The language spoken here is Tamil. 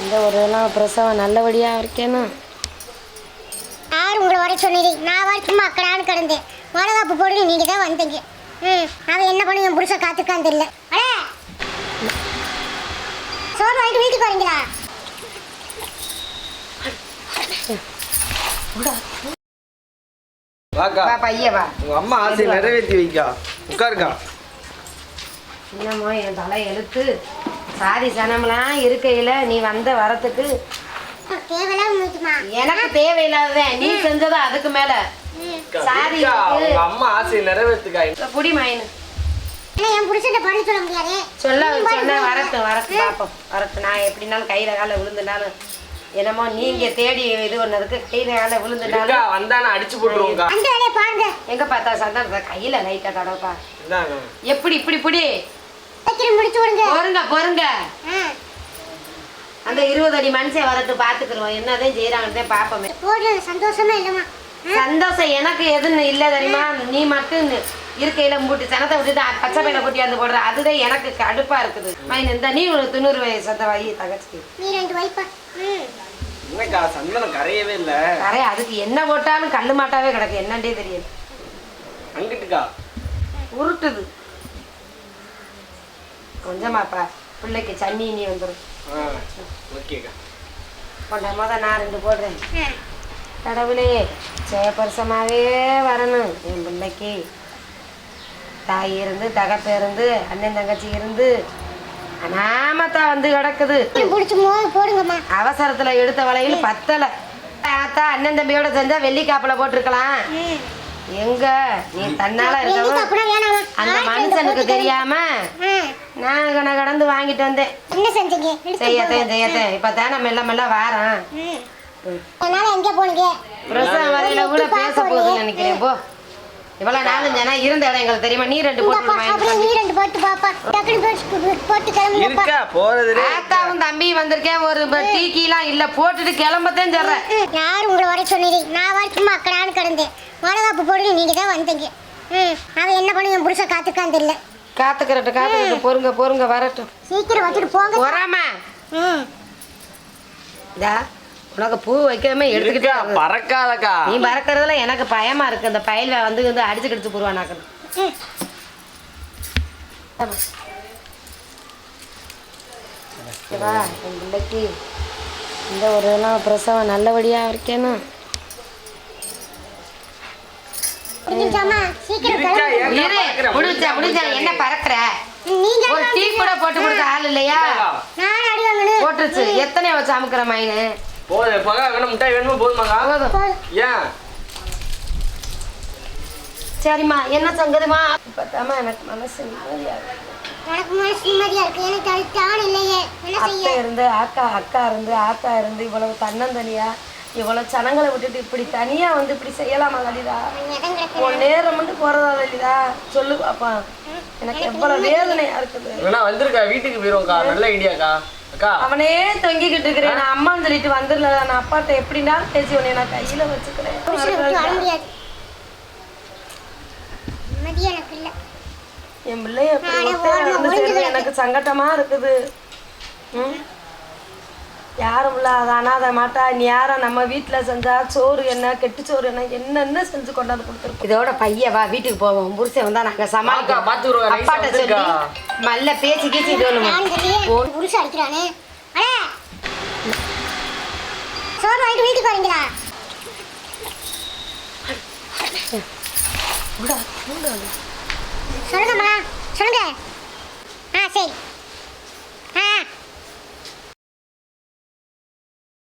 இந்த ஒரு நாள் பிரசவம் நல்லபடியாக இருக்கேனும் யார் உங்களை வர சொன்னது நான் வர சும்மா அக்கடான்னு கிடந்தேன். வளகாப்பு போடுங்க நீங்க தான் வந்தீங்க. ம் அவன் என்ன பண்ணி என் புருஷ காத்துக்கான்னு தெரியல. அடே! சோறு வாங்கிட்டு வீட்டுக்கு வரீங்களா? வாக்கா. வா பைய வா. உங்க அம்மா ஆசையை நிறைவேற்றி வைக்கா. உட்காருக்கா. என்னமோ என் தலை எழுத்து? சாதி சனம்லாம் இருக்கையில் நீ வந்த வரத்துக்கு எனக்கு தேவையில்லாததேன் நீ செஞ்சது அதுக்கு மேல. உங்க அம்மா ஆசையை நிறைவேற்றுக்கா இந்த புடி மயனு என் புருஷன் பண்ணி சொல்ல முடியாது? சொல்ல சொன்ன வரட்டும் வரட்டும் பார்ப்போம் வரட்டும் நான் எப்படினாலும் கையில கால விழுந்துனாலும் என்னமோ நீங்க தேடி இது ஒன்னதுக்கு கையில கால விழுந்துனாலும் வந்தானே அடிச்சு போட்டுருவோம்க்கா. அந்த வேலையை பாருங்க. எங்க பார்த்தா சந்தானத்தை? கையில லைட்டா தடவைப்பா. எப்படி இப்படி புடி வைக்கிற முடிச்சு விடுங்க பொறுங்க பொறுங்க. அந்த இருபது அடி மனுஷன் வரட்டும் பாத்துக்கிறோம் என்னதான் செய்யறாங்கன்னு பார்ப்போமே. போடுறது சந்தோஷமா இல்லைம்மா. சந்தோஷம் எனக்கு எதுன்னு இல்லை தெரியுமா? நீ மட்டும் இருக்கையில மூட்டி சனத்தை விட்டுட்டு பச்சை பையில கூட்டி வந்து போடுற அதுதான் எனக்கு கடுப்பா இருக்குது. மைன் இந்த நீ ஒரு தொண்ணூறு வயசு சொந்த வாயி தகச்சிக்கு நீ ரெண்டு வைப்பா. ம் என்னக்கா சந்தனம் கரையவே இல்ல. நிறைய அதுக்கு என்ன போட்டாலும் கல்லு மாட்டாவே கிடக்கு. என்னண்டே தெரியாது அங்கிட்டுக்கா உருட்டுது. கொஞ்சமாப்பா பிள்ளைக்கு சன்னி நீ வந்துடும் ஓகேக்கா. கொண்ட முத நான் ரெண்டு போடுறேன். கடவுளே ஜெயபரிசமாவே வரணும். என் பிள்ளைக்கு தாய் இருந்து தகப்ப இருந்து அண்ணன் தங்கச்சி இருந்து அனாமத்தா வந்து கிடக்குது. அவசரத்துல எடுத்த வலையில் பத்தல. ஆத்தா அண்ணன் தம்பியோட செஞ்சா வெள்ளிக்காப்புல போட்டிருக்கலாம். எங்க? நீ தன்னால இருக்கவும் அந்த மனுஷனுக்கு. தெரியாம நான் கண கடந்து வாங்கிட்டு வந்தேன். என்ன செஞ்சீங்க? செய்யத்தேன் செய்யத்தேன் இப்ப தானே மெல்ல மெல்ல வாரேன் ம். அதனால எங்க போனீங்க? பிரசவ வரையில கூட பேச போகுதுன்னு நினைக்கிறேன். போ. இவ்வளவு நாளும் ஜனா இருந்த இடம் எங்களுக்கு தெரியுமா? நீ ரெண்டு போட்டு அப்படியே நீ ரெண்டு போட்டு பாப்பா. டக்குனு போட்டு போட்டு கிளம்புங்கப்பா. இருக்கா? போறது ஆத்தாவும் தம்பி வந்திருக்கேன். ஒரு டீ கீலாம் இல்ல. போட்டுட்டு கிளம்பத்தேன் சொல்றேன். யார் உங்களை வர சொன்னது? நான் வர சும்மா அக்கடான்னு கிடந்தேன். வளகாப்பு போடுங்க நீங்க தான் வந்தீங்க. ம். அவன் என்ன பண்ணி என் புருஷ காத்துக்கான்னு தெரியல. காத்துக்கிறட்டு காத்துக்கிட்டு பொறுங்க பொறுங்க வரட்டும். சீக்கிரம் வச்சுட்டு போங்க. வராம இதா உனக்கு பூ வைக்காம எடுத்துக்கிட்டே. பறக்காதக்கா. நீ மறக்கறதுல எனக்கு பயமா இருக்கு. இந்த பயல் வந்து வந்து அடிச்சு கடிச்சு வா என் பிள்ளைக்கு இந்த ஒரு பிரசவம் நல்லபடியா இருக்கேனும் என்ன பறக்குற? நீங்க ஒரு டீ கூட போட்டு கொடுக்க ஆள் இல்லையா? நான் அடி வாங்கணும் போட்டுருச்சு. எத்தனை வச்சு அமுக்குற மைனு? போதும் பகா வேணும் முட்டாய் வேணுமா போதுமாக்கா போதும். போதும். ஏன்? சரிம்மா என்ன சங்கதுமா பார்த்தாமா எனக்கு மனசு நிம்மதியா இருக்கு. எனக்கு மனசு நிம்மதியா இருக்கு. எனக்கு அது தான் இல்லையே. என்ன செய்ய? அத்தை இருந்து அக்கா அக்கா இருந்து ஆத்தா இருந்து இவ்வளவு தன்னந்தனியா? இவ்வளவு சனங்களை விட்டுட்டு இப்படி தனியா வந்து இப்படி செய்யலாமா லலிதா? உன் நேரம் மட்டும் போறதா லலிதா? சொல்லு பாப்பா. எனக்கு எவ்வளவு வேதனையா இருக்குது. வேணா வந்திருக்கா? வீட்டுக்கு போயிருவோம்க்கா. நல்ல ஐடியாக்கா. அக்கா. அவனே தொங்கிக்கிட்டு இருக்கிறேன். நான் அம்மான்னு சொல்லிட்டு வந்துடல நான் அப்பாட்ட எப்படின்னா பேசி உன்னை நான் கையில வச்சுக்கிறேன். என் பிள்ளைய எனக்கு சங்கட்டமா இருக்குது. ம்? யாரும் இல்லாத அனாதை மாட்டா நீ யாரா நம்ம வீட்டுல செஞ்சா சோறு என்ன கெட்டு சோறு என்ன என்னென்ன செஞ்சு கொண்டாந்து கொடுத்துருக்கோம். இதோட பைய வா வீட்டுக்கு போவோம். புருஷன் வந்தா நாங்க அக்கா, சமாளிக்க அப்பாட்ட சொல்லி. மல்ல பேச்சு கீச்சு இது புருஷன் அடிக்கிறானே. அடே! சோறு வாங்கிட்டு வீட்டுக்கு வரீங்களா சொல்லுங்கம்மா சொல்லுங்க. ஆ சரி.